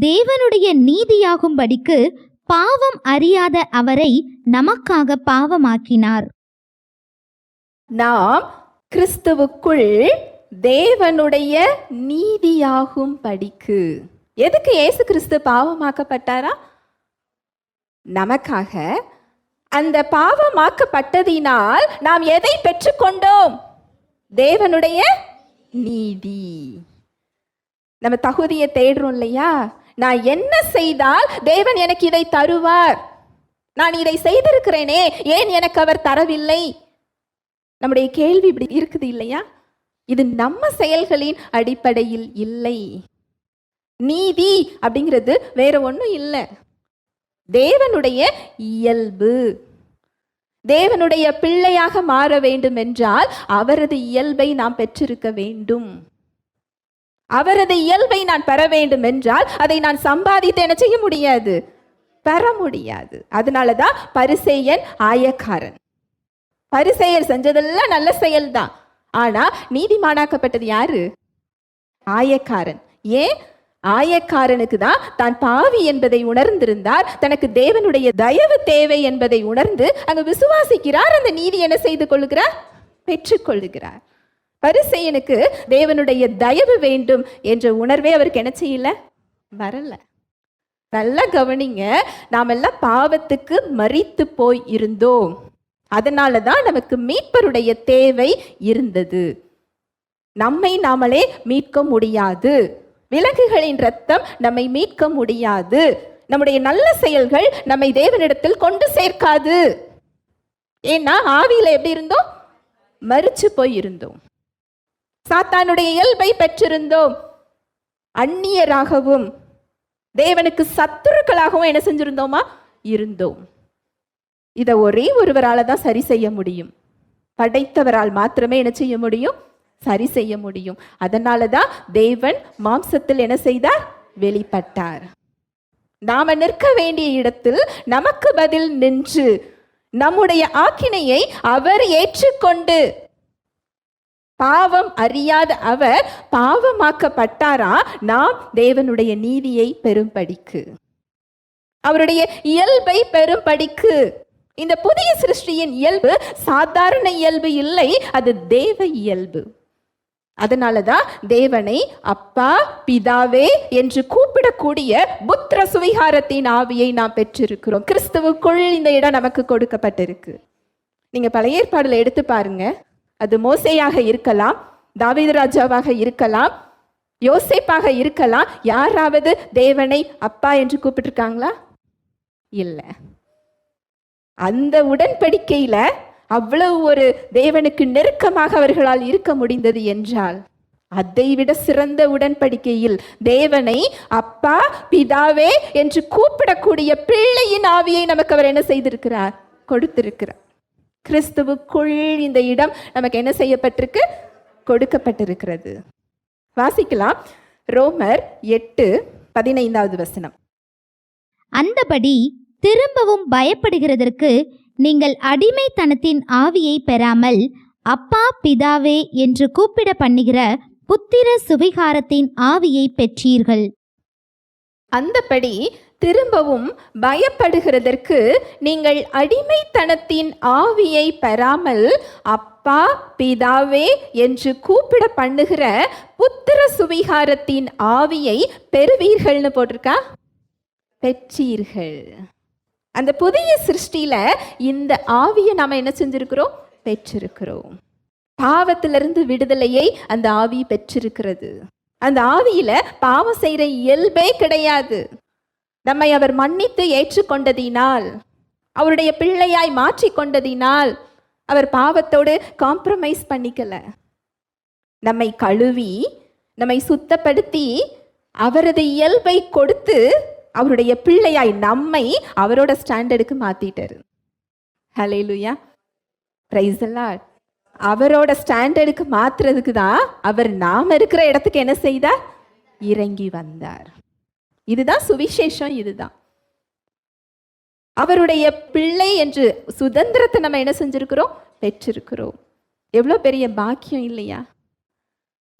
தேவனுடைய நீதியாகும்படிக்கு பாவம் அறியாத அவரை நமக்காக பாவமாக்கினார். நாம் கிறிஸ்துவுக்குள் தேவனுடைய நீதியாகும் படிக்கு எதுக்கு ஏசு கிறிஸ்து பாவமாக்கப்பட்டாரா? நமக்காக. அந்த பாவமாக்கப்பட்டதினால் நாம் எதை பெற்றுக்கொண்டோம்? தேவனுடைய நீதி. நம்ம தகுதியை தேடுறோம் இல்லையா? நான் என்ன செய்தால் தேவன் எனக்கு இதை தருவார்? நான் இதை செய்திருக்கிறேனே ஏன் எனக்கு அவர் தரவில்லை? நம்முடைய கேள்வி இப்படி இருக்குது இல்லையா? இது நம்ம செயல்களின் அடிப்படையில் இல்லை. நீதி அப்படிங்கிறது வேற ஒன்றும் இல்லை. தேவனுடைய இயல்பு. தேவனுடைய பிள்ளையாக மாற வேண்டும் என்றால் அவரது இயல்பை நாம் பெற்றிருக்க வேண்டும். அவரது இயல்பை நான் பெற வேண்டும் என்றால் அதை நான் சம்பாதித்து என்ன செய்ய முடியாது? பெற முடியாது. அதனால தான் பரிசெயன் ஆயக்காரன். பரிசெயர் செஞ்சதெல்லாம் நல்ல செயல்தான். ஆனா நீதிமானாக்கப்பட்டது யாரு? ஆயக்காரன். ஏன்? ஆயக்காரனுக்கு தான் தான் பாவி என்பதை உணர்ந்திருந்தார். தனக்கு தேவனுடைய தயவு தேவை என்பதை உணர்ந்து அங்கு விசுவாசிக்கிறார். அந்த நீதி என்ன செய்து கொள்கிறார் பெற்றுக்கொள்ளுகிறார். பரிசெயனுக்கு தேவனுடைய தயவு வேண்டும் என்ற உணர்வே அவருக்கு என்ன செய்யல? வரல. நல்லா கவனிங்க நாமெல்லாம் பாவத்துக்கு மறித்து போய் இருந்தோம். அதனால தான் நமக்கு மீட்பருடைய தேவை இருந்தது. நம்மை நாமளே மீட்க முடியாது. விலங்குகளின் ரத்தம் நம்மை மீட்க முடியாது. நம்முடைய நல்ல செயல்கள் நம்மை தேவனிடத்தில் கொண்டு சேர்க்காது. ஏன்னா ஆவியில் எப்படி இருந்தோம்? மறிச்சு போய் இருந்தோம். சாத்தானுடைய இயல்பை பெற்றிருந்தோம். அந்நியராகவும் தேவனுக்கு சத்துருக்களாகவும் என்ன செஞ்சிருந்தோமா? இருந்தோம். இதை ஒரே ஒருவரால் தான் சரி செய்ய முடியும். படைத்தவரால் மாத்திரமே என்ன செய்ய முடியும்? சரி செய்ய முடியும். அதனால தான் தேவன் மாம்சத்தில் என்ன செய்தார்? வெளிப்பட்டார். நாம நிற்க வேண்டிய இடத்தில் நமக்கு பதில் நின்று நம்முடைய ஆக்கினையை அவர் ஏற்றுக்கொண்டு பாவம் அறியாத அவர் பாவமாக்கப்பட்டாரா? நாம் தேவனுடைய நீதியை பெரும்படிக்கு அவருடைய இயல்பை பெரும்படிக்கு இந்த புதிய சிருஷ்டியின் இயல்பு சாதாரண இயல்பு இல்லை அது தேவ இயல்பு. அதனால தான் தேவனை அப்பா பிதாவே என்று கூப்பிடக்கூடிய புத்திர சுவிகாரத்தின் ஆவியை நாம் பெற்றிருக்கிறோம். கிறிஸ்துவுக்குள் இந்த இடம் நமக்கு கொடுக்கப்பட்டிருக்கு. நீங்க பழைய ஏற்பாடுல எடுத்து பாருங்க. அது மோசையாக இருக்கலாம் தாவீது ராஜாவாக இருக்கலாம் யோசிப்பாக இருக்கலாம். யாராவது தேவனை அப்பா என்று கூப்பிட்டுருக்காங்களா? இல்லை. அந்த உடன்படிக்கையில் அவ்வளவு ஒரு தேவனுக்கு நெருக்கமாக அவர்களால் இருக்க முடிந்தது என்றால் அதைவிட சிறந்த உடன்படிக்கையில் தேவனை அப்பா பிதாவே என்று கூப்பிடக்கூடிய பிள்ளையின் ஆவியை நமக்கு அவர் என்ன செய்திருக்கிறார்? கொடுத்திருக்கிறார். கிறிஸ்துவுக்குள் இந்த இடம் நமக்கு என்ன செய்யப்பட்டிருக்கு? கொடுக்கப்பட்டிருக்கிறது. வாசிக்கலாம். ரோமர் எட்டு பதினைந்தாவது வசனம். அந்தபடி திரும்பவும் பயப்படுகிறதற்கு நீங்கள் அடிமைத்தனத்தின் ஆவியை பெறாமல் அப்பா பிதாவே என்று கூப்பிட பண்ணுகிற புத்திர சுவிகாரத்தின் ஆவியை பெற்றீர்கள். அந்தபடி திரும்பவும் பயப்படுகிறதற்கு நீங்கள் அடிமைத்தனத்தின் ஆவியை பெறாமல் அப்பா பிதாவே என்று கூப்பிட பண்ணுகிற புத்திர சுவிகாரத்தின் ஆவியை பெறுவீர்கள்னு போட்டிருக்கா? பெற்றீர்கள். அந்த புதிய சிருஷ்டியில இந்த ஆவியை நாம என்ன செஞ்சிருக்கிறோம்? பெற்றிருக்கிறோம். பாவத்திலிருந்து விடுதலையை அந்த ஆவி பெற்றிருக்கிறது. அந்த ஆவியில பாவம் செய்யற இயல்பே கிடையாது. நம்மை அவர் மன்னித்து ஏற்றுக்கொண்டதினால் அவருடைய பிள்ளையாய் மாற்றிக்கொண்டதினால் அவர் பாவத்தோடு காம்ப்ரமைஸ் பண்ணிக்கல. நம்மை கழுவி நம்மை சுத்தப்படுத்தி அவரது இயல்பை கொடுத்து அவருடைய பிள்ளையாய் நம்மை அவரோட ஸ்டாண்டர்டுக்கு மாத்திட்டாரு. லூயா பிரைஸ் எல்லாம் அவரோட ஸ்டாண்டர்டுக்கு மாத்துறதுக்கு தான் அவர் நாம இருக்கிற இடத்துக்கு என்ன செய்தார்? இறங்கி வந்தார். இதுதான் சுவிசேஷம் இதுதான். அவருடைய பிள்ளை என்று சுதந்திரத்தை நம்ம என்ன செஞ்சிருக்கிறோம்? பெற்றிருக்கிறோம். எவ்வளோ பெரிய பாக்கியம் இல்லையா?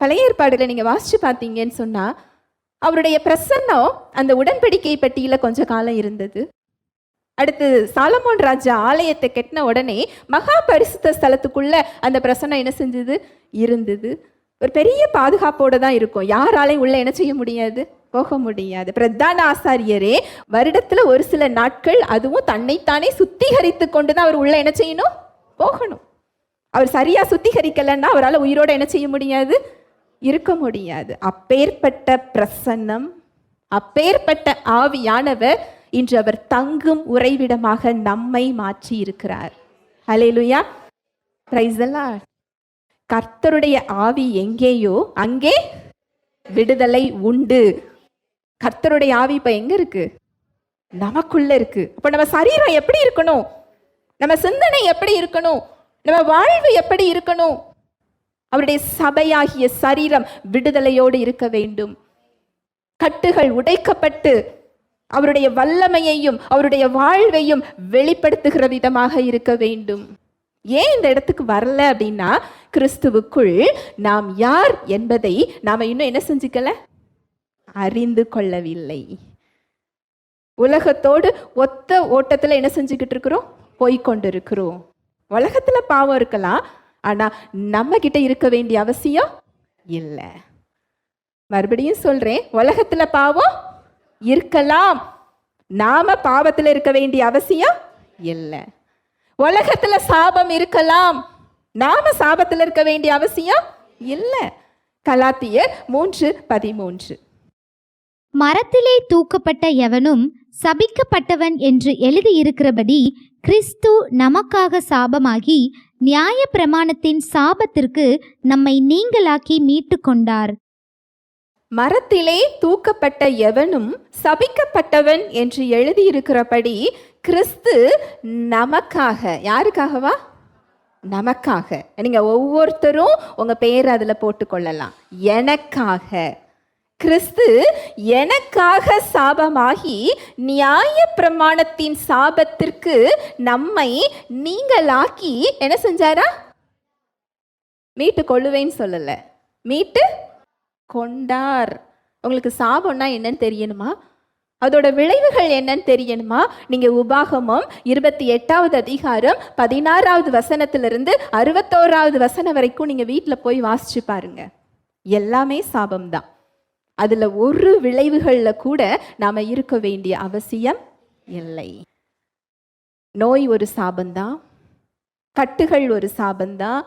பழைய ஏற்பாடுல நீங்க வாசிச்சு பார்த்தீங்கன்னு சொன்னா அவருடைய பிரசன்னம் அந்த உடன்படிக்கை பட்டியல கொஞ்ச காலம் இருந்தது. அடுத்து சாலமோன் ராஜா ஆலயத்தை கெட்டின உடனே மகா பரிசுத்த ஸ்தலத்துக்குள்ள அந்த பிரசன்னம் என்ன செஞ்சது? இருந்தது. ஒரு பெரிய பாதுகாப்போடு தான் இருக்கும். யாராலையும் உள்ள என்ன செய்ய முடியாது? போக முடியாது. பிரதான ஆசாரியரே வருடத்துல ஒரு சில நாட்கள் அதுவும் தன்னைத்தானே சுத்திகரித்து கொண்டு தான் அவர் உள்ள என்ன செய்யணும்? போகணும். அவர் சரியா சுத்திகரிக்கலைன்னா அவரால் உயிரோட என்ன செய்ய முடியாது? இருக்க முடியாது. அப்பேற்பட்ட பிரசன்னம் அப்பேற்பட்ட ஆவியானவர் இன்று அவர் தங்கும் உறைவிடமாக நம்மை மாற்றி இருக்கிறார். ஹalleluya பிரைஸ் கர்த்தருடைய ஆவி எங்கேயோ அங்கே விடுதலை உண்டு. கர்த்தருடைய ஆவி இப்ப எங்க இருக்கு? நமக்குள்ள இருக்கு. அப்ப நம்ம சரீரம் எப்படி இருக்கணும்? நம்ம சிந்தனை எப்படி இருக்கணும்? நம்ம வாழ்வு எப்படி இருக்கணும்? அவருடைய சபையாகிய சரீரம் விடுதலையோடு இருக்க வேண்டும். கட்டுகள் உடைக்கப்பட்டு அவருடைய வல்லமையையும் அவருடைய வாழ்வையும் வெளிப்படுத்துகிற விதமாக இருக்க வேண்டும். ஏன் இந்த இடத்துக்கு வரல அப்படின்னா கிறிஸ்துவுக்குள் நாம் யார் என்பதை நாம இன்னும் என்ன செஞ்சுக்கல? அறிந்து கொள்ளவில்லை. உலகத்தோடு ஒத்த ஓட்டத்தில் என்ன செஞ்சுக்கிட்டு இருக்கிறோம்? போய்க்கொண்டு இருக்கிறோம் பாவம் இருக்கலாம் ஆனால் நம்ம கிட்ட இருக்க வேண்டிய அவசியம் இல்லை. மறுபடியும் சொல்றேன் உலகத்தில் பாவம் இருக்கலாம். நாம பாவத்தில் இருக்க வேண்டிய அவசியம் இல்லை. உலகத்தில் சாபம் இருக்கலாம். நாம சாபத்தில் இருக்க வேண்டிய அவசியம் இல்லை. கலாத்தியர் மூன்று பதிமூன்று. மரத்திலே தூக்கப்பட்ட எவனும் சபிக்கப்பட்டவன் என்று எழுதியிருக்கிறபடி கிறிஸ்து நமக்காக சாபமாகி நியாய பிரமாணத்தின் சாபத்திற்கு நம்மை நீங்களாக்கி மீட்டு கொண்டார் மரத்திலே தூக்கப்பட்ட எவனும் சபிக்கப்பட்டவன் என்று எழுதியிருக்கிறபடி கிறிஸ்து நமக்காக யாருக்காகவா? நமக்காக. நீங்க ஒவ்வொருத்தரும் உங்க பேர் அதுல போட்டுக்கொள்ளலாம் எனக்காக. கிறிஸ்து எனக்காக சாபமாகி நியாய பிரமாணத்தின் சாபத்திற்கு நம்மை நீங்களாக்கி என்ன செஞ்சாரா? மீட்டு கொள்ளுவேன்னு சொல்லல. மீட்டு கொண்டார். உங்களுக்கு சாபம்னா என்னன்னு தெரியணுமா? அதோட விளைவுகள் என்னன்னு தெரியணுமா? நீங்க உபாகமம் இருபத்தி எட்டாவது அதிகாரம் பதினாறாவது வசனத்திலிருந்து அறுபத்தோராவது வசனம் வரைக்கும் நீங்க வீட்டில் போய் வாசிச்சு பாருங்க. எல்லாமே சாபம்தான். அதில் ஒரு விளைவுகளில் கூட நாம் இருக்க வேண்டிய அவசியம் இல்லை. நோய் ஒரு சாபந்தான் கட்டுகள் ஒரு சாபந்தான்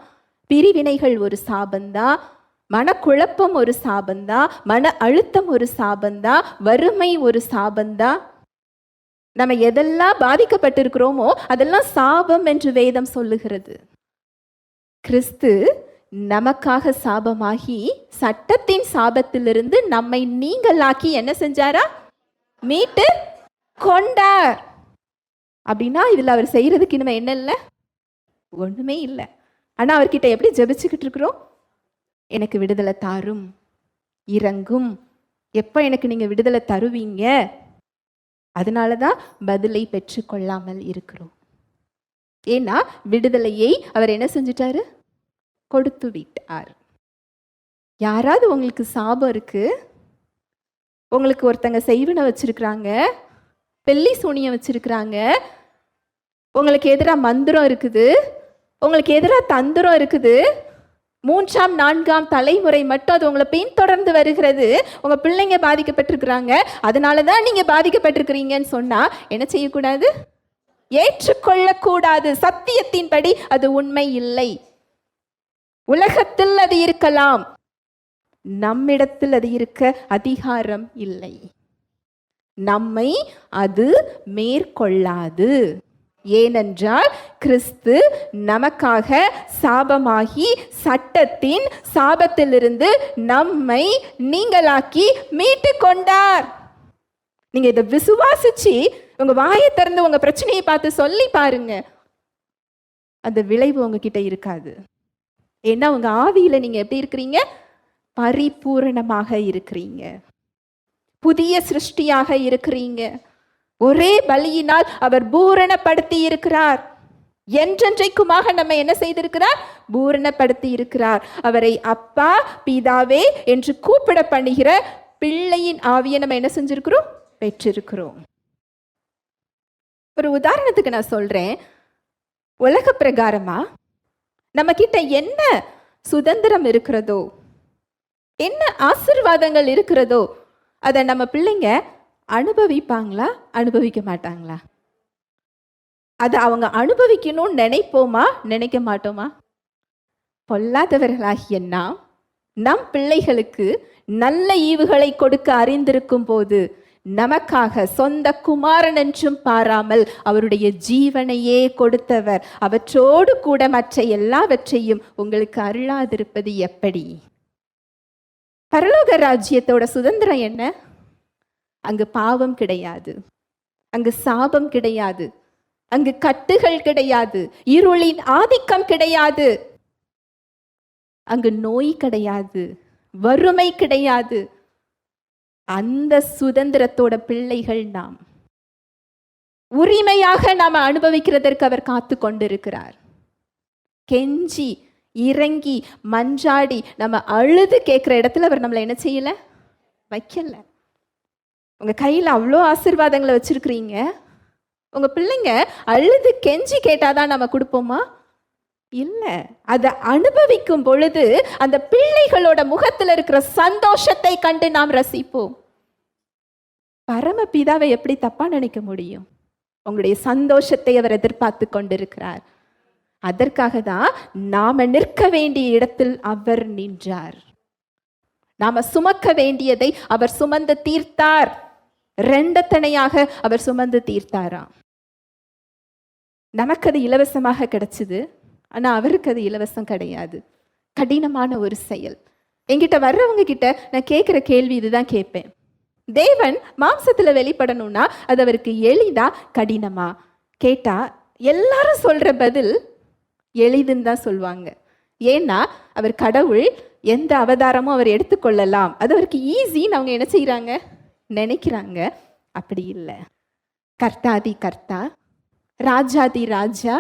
பிரிவினைகள் ஒரு சாபந்தான் மனக்குழப்பம் ஒரு சாபந்தான் மன அழுத்தம் ஒரு சாபந்தான் வறுமை ஒரு சாபந்தான் நம்ம எதெல்லாம் பாதிக்கப்பட்டிருக்கிறோமோ அதெல்லாம் சாபம் என்று வேதம் சொல்லுகிறது. கிறிஸ்து நமக்காக சாபமாகி சட்டத்தின் சாபத்திலிருந்து நம்மை நீங்களாக்கி என்ன செஞ்சாரா? மீட்டு கொண்டார். அப்படின்னா இதில் அவர் செய்கிறதுக்கு இனிமே என்ன இல்லை? ஒன்றுமே இல்லை. ஆனால் அவர்கிட்ட எப்படி ஜெபிச்சுக்கிட்டு இருக்கிறோம்? எனக்கு விடுதலை தாரும். இறங்கும். எப்போ எனக்கு நீங்கள் விடுதலை தருவீங்க? அதனால தான் பதிலை பெற்றுக்கொள்ளாமல் இருக்கிறோம். ஏன்னா விடுதலையை அவர் என்ன செஞ்சிட்டாரு? கொடுத்து விட்டார். யாராவது உங்களுக்கு சாபம் இருக்கு? உங்களுக்கு ஒருத்தங்க செய்வனை வச்சிருக்கிறாங்க பெல்லி சூனியம் வச்சிருக்கிறாங்க உங்களுக்கு எதிராக மந்திரம் இருக்குது உங்களுக்கு எதிராக தந்திரம் இருக்குது மூன்றாம் நான்காம் தலைமுறை மட்டும் அது உங்களை பின்தொடர்ந்து வருகிறது உங்க பிள்ளைங்க பாதிக்கப்பட்டிருக்கிறாங்க அதனால தான் நீங்க பாதிக்கப்பட்டிருக்கிறீங்கன்னு சொன்னா என்ன செய்யக்கூடாது? ஏற்றுக்கொள்ளக்கூடாது. சத்தியத்தின்படி அது உண்மை இல்லை. உலகத்தில் அது இருக்கலாம். நம்மிடத்தில் அது இருக்க அதிகாரம் இல்லை. நம்மை அது மேற்கொள்ளாது. ஏனென்றால் கிறிஸ்து நமக்காக சாபமாகி சட்டத்தின் சாபத்திலிருந்து நம்மை நீங்களாக்கி மீட்டு கொண்டார். நீங்க இதை விசுவாசிச்சு உங்க வாயை திறந்து உங்க பிரச்சனையை பார்த்து சொல்லி பாருங்க. அந்த விளைவு உங்ககிட்ட இருக்காது. ஏன்னா உங்க ஆவியில நீங்க எப்படி இருக்கிறீங்க? பரிபூரணமாக இருக்கிறீங்க. புதிய சிருஷ்டியாக இருக்கிறீங்க. ஒரே பலியினால் அவர் பூரணப்படுத்தி இருக்கிறார். என்றென்றைக்குமாக நம்ம என்ன செய்திருக்கிறார்? பூரணப்படுத்தி இருக்கிறார். அவரை அப்பா பிதாவே என்று கூப்பிட பண்ணுகிற பிள்ளையின் ஆவியை நம்ம என்ன செஞ்சிருக்கிறோம்? பெற்றிருக்கிறோம். ஒரு உதாரணத்துக்கு நான் சொல்றேன். உலக பிரகாரமா நம்ம கிட்ட என்ன சுதந்திரம் இருக்கிறதோ என்ன ஆசிர்வாதங்கள் இருக்கிறதோ அதை நம்ம பிள்ளைங்க அனுபவிப்பாங்களா அனுபவிக்க மாட்டாங்களா? அதை அவங்க அனுபவிக்கணும்னு நினைப்போமா நினைக்க மாட்டோமா? பொல்லாதவர்களாகிய நாம் நம் பிள்ளைகளுக்கு நல்ல ஈவுகளை கொடுக்க அறிந்திருக்கும் போது நமக்காக சொந்த குமாரன் என்றும் பாராமல் அவருடைய ஜீவனையே கொடுத்தவர். அவற்றோடு கூட மற்ற எல்லாவற்றையும் உங்களுக்கு அருளாதிருப்பது எப்படி? பரலோக ராஜ்யத்தோட சுதந்திரம் என்ன? அங்கு பாவம் கிடையாது. அங்கு சாபம் கிடையாது. அங்கு கட்டுகள் கிடையாது. இருளின் ஆதிக்கம் கிடையாது. அங்கு நோய் கிடையாது. வறுமை கிடையாது. அந்த சுதந்திரத்தோட பிள்ளைகள் நாம். உரிமையாக நாம் அனுபவிக்கிறதற்கு அவர் காத்து கொண்டிருக்கிறார். கெஞ்சி இறங்கி மஞ்சாடி நம்ம அழுது கேட்குற இடத்துல அவர் நம்மளை என்ன செய்யல? வைக்கல. உங்க கையில் அவ்வளோ ஆசீர்வாதங்களை வச்சிருக்கிறீங்க. உங்க பிள்ளைங்க அழுது கெஞ்சி கேட்டாதான் நம்ம கொடுப்போமா? இல்லை. அதை அனுபவிக்கும் பொழுது அந்த பிள்ளைகளோட முகத்தில் இருக்கிற சந்தோஷத்தை கண்டு நாம் ரசிப்போம். பரமபிதாவை எப்படி தப்பா நினைக்க முடியும்? உங்களுடைய சந்தோஷத்தை அவர் எதிர்பார்த்து கொண்டிருக்கிறார். அதற்காக தான் நாம நிற்க வேண்டிய இடத்தில் அவர் நின்றார். நாம சுமக்க வேண்டியதை அவர் சுமந்து தீர்த்தார். ரெண்டத்தனையாக அவர் சுமந்து தீர்த்தாராம். நமக்கு அது இலவசமாக கிடைச்சது. ஆனால் அவருக்கு அது இலவசம் கிடையாது. கடினமான ஒரு செயல். என்கிட்ட வர்றவங்க கிட்ட நான் கேட்குற கேள்வி இதுதான் கேட்பேன். தேவன் மாம்சத்தில் வெளிப்படணும்னா அது அவருக்கு எளிதா கடினமா? கேட்டால் எல்லாரும் சொல்கிற பதில் எளிதுன்னு தான் சொல்லுவாங்க. ஏன்னா அவர் கடவுள் எந்த அவதாரமும் அவர் எடுத்துக்கொள்ளலாம் அது அவருக்கு ஈஸின்னு அவங்க என்ன செய்கிறாங்க நினைக்கிறாங்க. அப்படி இல்லை. கர்த்தாதி கர்த்தா ராஜாதி ராஜா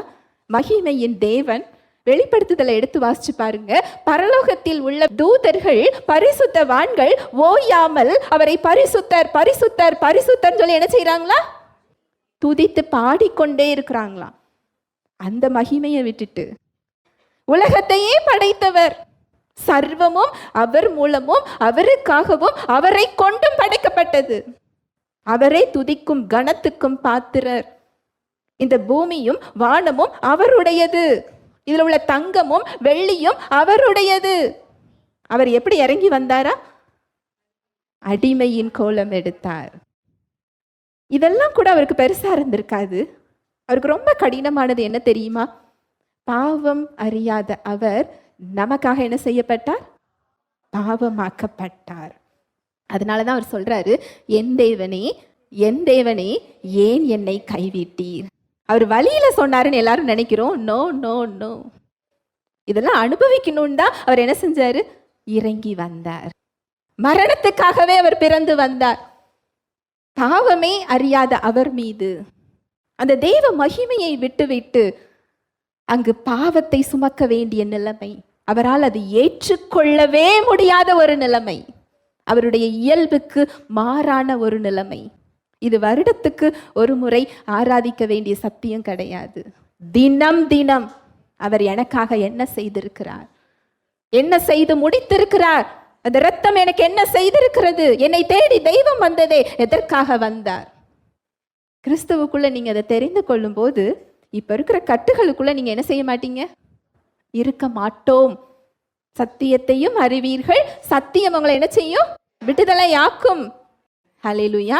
மகிமையின் தேவன் வெளிப்படுத்துதலை எடுத்து வாசிச்சு பாருங்க. பரலோகத்தில் உள்ள தூதர்கள் பரிசுத்தவான்கள் ஓயாமல் அவரை பரிசுத்தர் பரிசுத்தர் பரிசுத்தர் சொல்லி என்ன செய்யறாங்களா துதித்து பாடிக்கொண்டே இருக்கிறாங்களாம் அந்த மகிமையை விட்டுட்டு. உலகத்தையே படைத்தவர். சர்வமும் அவர் மூலமும் அவருக்காகவும் அவரை கொண்டும் படைக்கப்பட்டது. அவரை துதிக்கும் கணத்துக்கும் பாத்திரர். இந்த பூமியும் வானமும் அவருடையது. இதில் உள்ள தங்கமும் வெள்ளியும் அவருடையது. அவர் எப்படி இறங்கி வந்தாரா? அடிமையின் கோலம் எடுத்தார். இதெல்லாம் கூட அவருக்கு பெருசாக இருந்திருக்காது. அவருக்கு ரொம்ப கடினமானது என்ன தெரியுமா? பாவம் அறியாத அவர் நமக்காக என்ன செய்யப்பட்டார்? பாவமாக்கப்பட்டார். அதனால தான் அவர் சொல்றாரு என் தேவனே என் தேவனே ஏன் என்னை கைவிட்டீர்? அவர் வழியில் சொன்னாருன்னு எல்லாரும் நினைக்கிறோம். நோ நோ நோ இதெல்லாம் அனுபவிக்கணும்னு தான் அவர் என்ன செஞ்சார்? இறங்கி வந்தார். மரணத்துக்காகவே அவர் பிறந்து வந்தார். பாவமே அறியாத அவர் மீது. அந்த தெய்வ மகிமையை விட்டுவிட்டு அங்கு பாவத்தை சுமக்க வேண்டிய நிலைமை. அவரால் அது ஏற்றுக்கொள்ளவே முடியாத ஒரு நிலைமை. அவருடைய இயல்புக்கு மாறான ஒரு நிலைமை. இது வருடத்துக்கு ஒரு முறை ஆராதிக்க வேண்டிய சத்தியம் கிடையாது. தினம் தினம் அவர் எனக்காக என்ன செய்திருக்கிறார்? என்ன செய்து முடித்திருக்கிறார்? அந்த ரத்தம் எனக்கு என்ன செய்திருக்கிறது? என்னை தேடி தெய்வம் வந்ததே எதற்காக வந்தார்? கிறிஸ்துவுக்குள்ள நீங்க அதை தெரிந்து கொள்ளும் போது இப்ப இருக்கிற கட்டுகளுக்குள்ள நீங்க என்ன செய்ய மாட்டீங்க? இருக்க மாட்டோம். சத்தியத்தையும் அறிவீர்கள். சத்தியம் உங்களை என்ன செய்யும்? விடுதலை ஆக்கும் ஹalleluya.